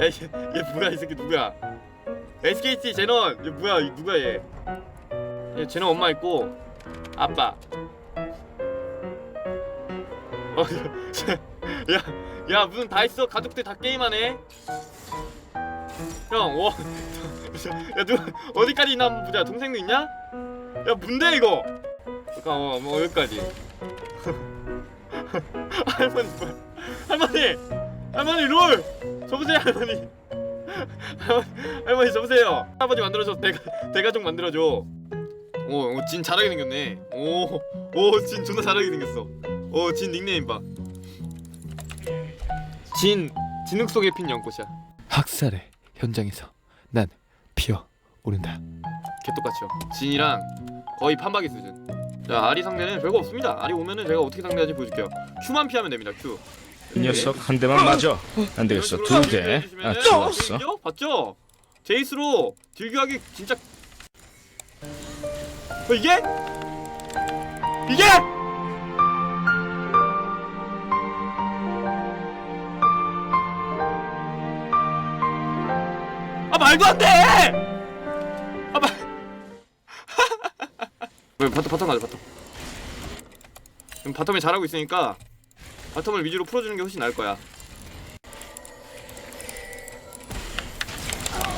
야, 얘, 얘 뭐야 이 새끼 누구야? SKT 제넌 얘 뭐야 이 누가 얘? 얘 제넌 엄마 있고 아빠. 어, 야, 야 무슨 다 있어? 가족들 다 게임하네. 형, 와, 야 누 어디까지 있나 한번 보자. 동생도 있냐? 야 뭔데 이거? 잠깐, 어, 뭐 여기까지. 할머니? 할머니, 할머니 롤. 접으세요 할머니. 할머니, 접으세요. 할아버지 만들어줘. 대가 대가족 만들어줘. 오, 오, 진 잘하게 생겼네. 오, 오, 진 존나 잘하게 생겼어. 오, 진 닉네임 봐. 진 진흙 속에 핀 연꽃이야. 학살의 현장에서 난 피어 오른다. 개똑같이요. 진이랑 거의 판박이 수준. 자, 아리 상대는 별거 없습니다. 아리 오면은 제가 어떻게 상대하는지 보여줄게요. 큐만 피하면 됩니다. 큐. 이 녀석 한 대만 맞아. 안 되겠어 두 대. 아 좋았어. 딜교? 봤죠? 제이스로 딜교하기 진짜 어, 이게? 이게? 아 말도 안 돼! 아 말. 왜 바텀 바텀 가자 바텀. 지금 바텀이 잘하고 있으니까 바텀을 위주로 풀어주는 게 훨씬 나을 거야.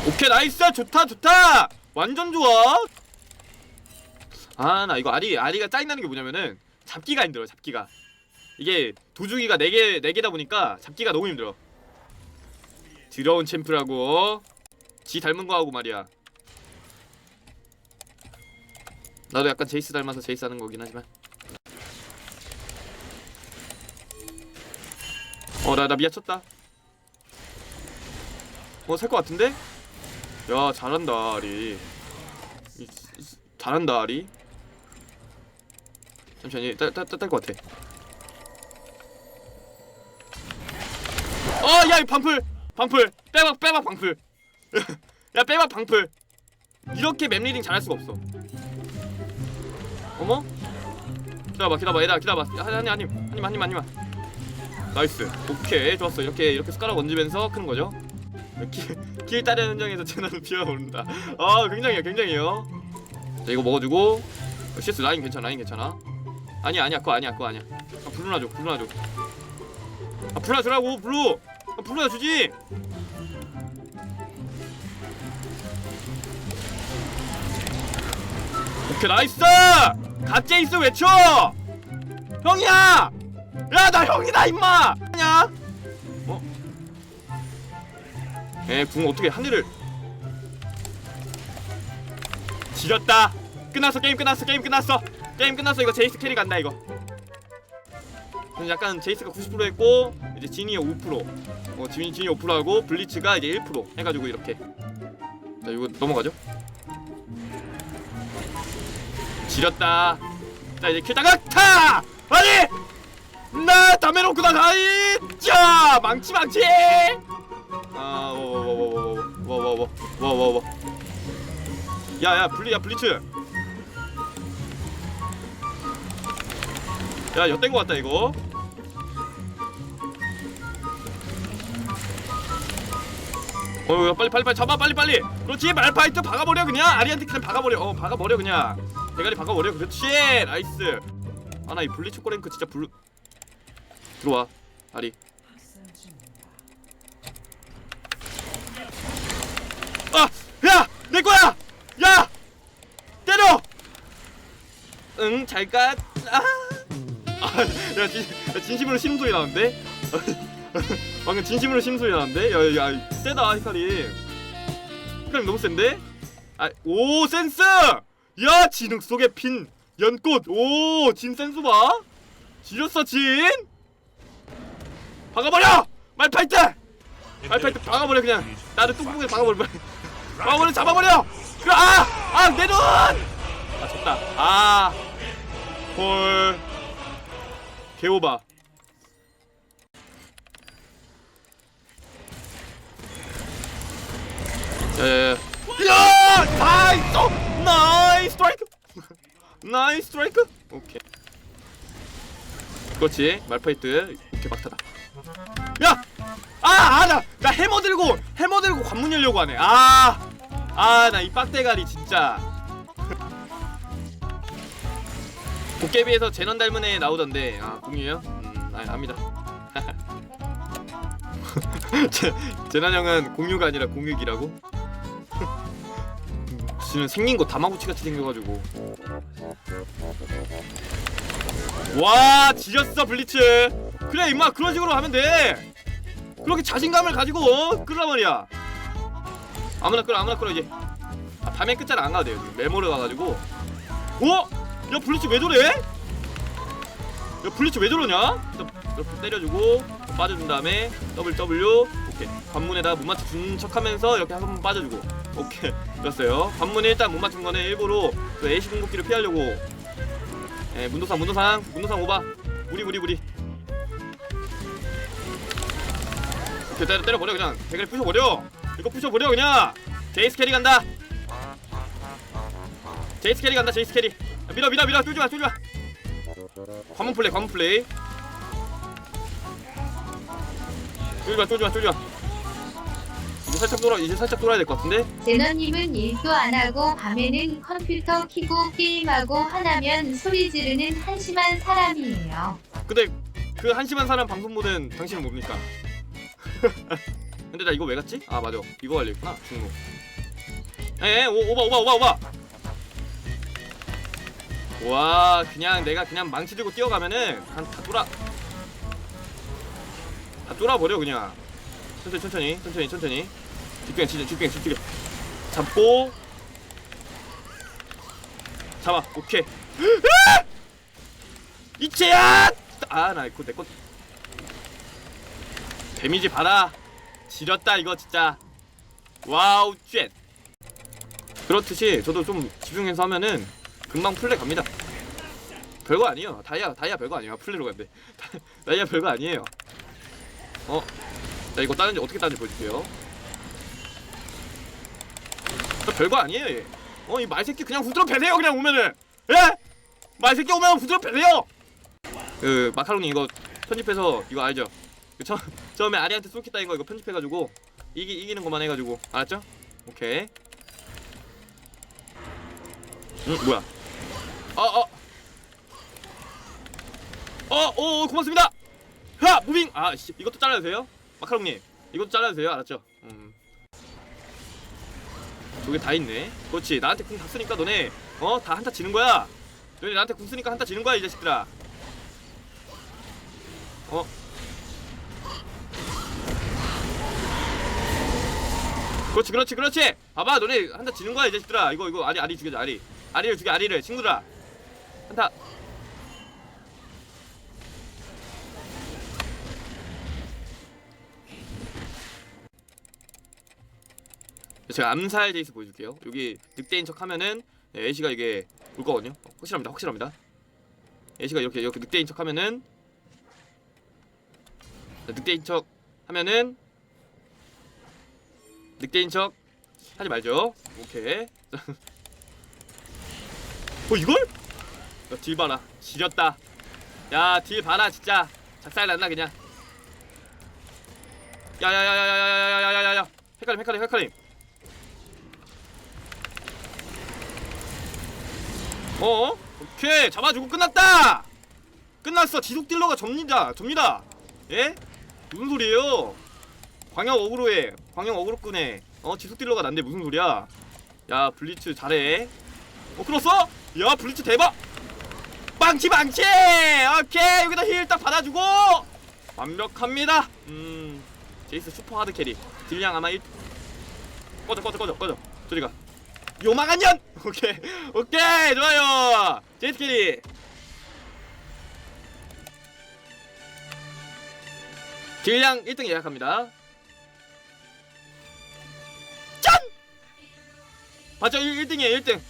오케이 나이스! 좋다 좋다! 완전 좋아! 아 나 이거 아리 아리가 짜증나는 게 뭐냐면은 잡기가 힘들어 잡기가. 이게 도주기가 4개 4개다 보니까 잡기가 너무 힘들어. 더러운 챔프라고. 지 닮은 거 하고 말이야. 나도 약간 제이스 닮아서 제이스 하는 거긴 하지만 어나 나 미아쳤다. 어살 것 같은데? 야 잘한다 아리. 이- 이- 잘한다 아리. 잠시만요 딸딸딸것 같아. 어야 방풀! 방풀! 빼박 빼박 방풀! 야 빼박 방풀! 이렇게 맵 리딩 잘할 수가 없어. 어머? 기다려봐 기다려봐. 얘들아 기다려봐. 한입 한입 한입 한입 한입 나이스 오케이 좋았어 이렇게 이렇게 숟가락 얹으면서 크는 거죠 길, 길 따르는 현장에서 채널을 피어오른다. 아 굉장해요, 굉장해요. 자 이거 먹어주고 어, CS 라인 괜찮아, 라인 괜찮아. 아니야, 아니야, 그거 아니야, 그거 아니야. 아, 블루나 줘, 블루나 줘. 아 블루나 주라고, 블루. 아, 블루나 주지. 오케이 나이스. 갓제 있어 외쳐. 형이야. 야 나 형이다 임마. 아냐? 에궁 어떻게 하늘을. 지렸다. 끝났어 게임 끝났어 게임 끝났어. 게임 끝났어. 이거 제이스 캐리 간다 이거. 약간 제이스가 90% 했고 이제 진이 5%어 진이 진이 5% 하고 블리츠가 이제 1% 해가지고 이렇게. 자 이거 넘어가죠? 지렸다. 자 이제 킬다가! 타! 아니 나 담배 놓고 나가이 자 망치 망치 아, 아워워워워워워워워워워워 야야 블리 야 블리츠 야 엿된 거 같다 이거 어 야, 빨리 빨리 빨리 잡아 빨리 빨리 그렇지 말파이트 박아버려 그냥 아리한테 그냥 박아버려 어 박아버려 그냥 대가리 박아버려 그렇지 나이스 아나 이 블리 초코 랭크 진짜 블루 들어와 아리 아! 야! 내 거야! 야! 때려! 응, 잘 가. 아! 아, 야, 진, 야, 진심으로 신음 소리 나는데? 방금 진심으로 신음 소리 나는데? 야, 야, 세다, 히카리. 히카리 너무 센데? 아, 오, 센스! 야, 진흙 속에 핀 연꽃. 오, 진 센스 봐. 지렸어, 진! 박아버려! 말파이트! 말파이트 박아버려, 그냥. 나를 뚱뚱하게 박아버려. 박아버려, 잡아버려! 그, 아! 아, 내 눈! 아, 졌다. 아. 헐. 개오바. 야야야. 야! 나이스! 나이스 스트라이크! 나이스 스트라이크! 오케이. 그렇지. 말파이트. 이렇게 막타다. 야! 아, 아, 나, 나 해머 들 들고 해머 들고 관문 열려고 하네 아 아 나 이 빡대가리 진짜 도깨비에서 제넌 닮은 애 나오던데 아 공유요? 음 아니 압니다 제, 제난 형은 공유가 아니라 공유기라고? 지는 생긴 거 다마고치 같이 생겨가지고 와 지렸어 블리츠 그래 임마. 그런 식으로 하면 돼. 그렇게 자신감을 가지고 어? 끌란 말이야. 아무나 끌어 아무나 끌어 이제. 아, 밤에 끝자리 안 가도 돼요 지금. 메모를 가가지고. 어? 야 블리츠 왜 저래? 야 블리츠 왜 저러냐? 이렇게 때려주고 빠져준 다음에 W W. 오케이. 관문에다 못 맞춰 준 척하면서 이렇게 한 번 빠져주고. 오케이. 됐어요. 관문에 일단 못 맞춘 거는 일부러 그 애쉬 궁극기를 피하려고. 예 문도상 문도상. 문도상 오바. 무리 무리 무리 때려 때려버려 그냥. 대가리 부셔버려. 이거 부셔버려 그냥. 제이스 캐리 간다. 제이스 캐리 간다 제이스 캐리. 야, 밀어 밀어 밀어. 쫄지마 쫄지마. 관문 플레이 관문 플레이. 쫄지마 쫄지마 쫄지마. 이제 살짝 돌아 이제 살짝 돌아야 될 것 같은데? 제너님은 일도 안 하고 밤에는 컴퓨터 키고 게임하고 하나면 소리 지르는 한심한 사람이에요. 근데 그 한심한 사람 방송 모드는 당신은 뭡니까? 근데 나 이거 왜 갔지? 아 맞아. 이거 관리했구나 중국. 에에 오, 오바 오바 오바 오바. 와 그냥 내가 그냥 망치 들고 뛰어가면은 한 다 돌아 다 돌아버려 그냥. 천천히 천천히 천천히 천천히. 집중 집중 집중 집중 잡고. 잡아 오케이. 이채야 아나 이거 내거 데미지 봐라 지렸다 이거 진짜. 와우 쉣. 그렇듯이 저도 좀 집중해서 하면은 금방 플레 갑니다. 별거 아니에요. 다이아 다이아 별거 아니에요. 플레로 간대 다이아 별거 아니에요. 어? 자 이거 따는지 어떻게 따는지 보여줄게요. 저 별거 아니에요 얘. 어 이 말새끼 그냥 후드러 패세요 그냥 오면은. 예? 말새끼 오면 후드러 패세요. 그 마카로니 이거 편집해서 이거 알죠? 그 처, 처음에 아리한테 쏠기 따인 거 이거 편집해가지고 이기 이기는 것만 해가지고 알았죠? 오케이. 응 뭐야? 어어 어. 어, 어, 고맙습니다. 하, 무빙. 아, 씨, 이것도 잘라도 돼요? 마카롱님, 이것도 잘라도 돼요? 알았죠? 음. 저게 다 있네. 그렇지. 나한테 궁 다 쓰니까 너네, 어, 다 한타 지는 거야. 너네 나한테 궁 쓰니까 한타 지는 거야, 이 자식들아. 어? 그렇지 그렇지 그렇지. 봐봐 너네 한타 지는 거야 이 자식들아. 이거 이거 아리 아리 죽여줘 아리. 아리를 죽여 아리를. 친구들아. 한타. 제가 암살 제이스 보여줄게요. 여기 늑대인 척 하면은 네, 애쉬가 이게 올 거거든요. 어, 확실합니다 확실합니다. 애쉬가 이렇게 이렇게 늑대인 척 하면은 자, 늑대인 척 하면은 늑대인 척 하지 말죠. 오케이. 어 이걸? 야, 딜 봐라. 지렸다. 야, 딜 봐라 진짜. 작살 났나 그냥. 야야야야야야야야야야야. 헷갈림 헷갈림 헷갈림. 어? 오케이 잡아주고 끝났다. 끝났어. 지속 딜러가 접니다. 접니다. 예? 무슨 소리예요? 광역 어그로에 광역 어그로 끄네. 어 지속 딜러가 난데 무슨 소리야? 야 블리츠 잘해. 어 끌었어? 야 블리츠 대박! 망치 망치! 오케이 여기다 힐 딱 받아주고! 완벽합니다. 음 제이스 슈퍼 하드 캐리. 딜량 아마 1 꺼져 꺼져 꺼져 꺼져. 저리가. 요망한 년! 오케이 오케이 좋아요. 제이스 캐리. 딜량 1등 예약합니다 맞죠 1, 1등이에요 1등.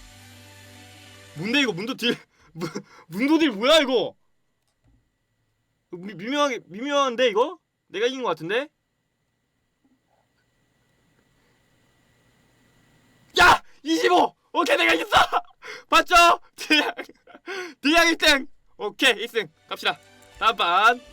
뭔데 이거 문도 딜? 문, 문도 딜 뭐야 이거? 미, 미묘하게 미묘한데 이거? 내가 이긴 것 같은데? 야! 25 오케이 내가 이겼어! 봤죠? 딜량 딜량 1등! 오케이 1등. 갑시다. 다음 판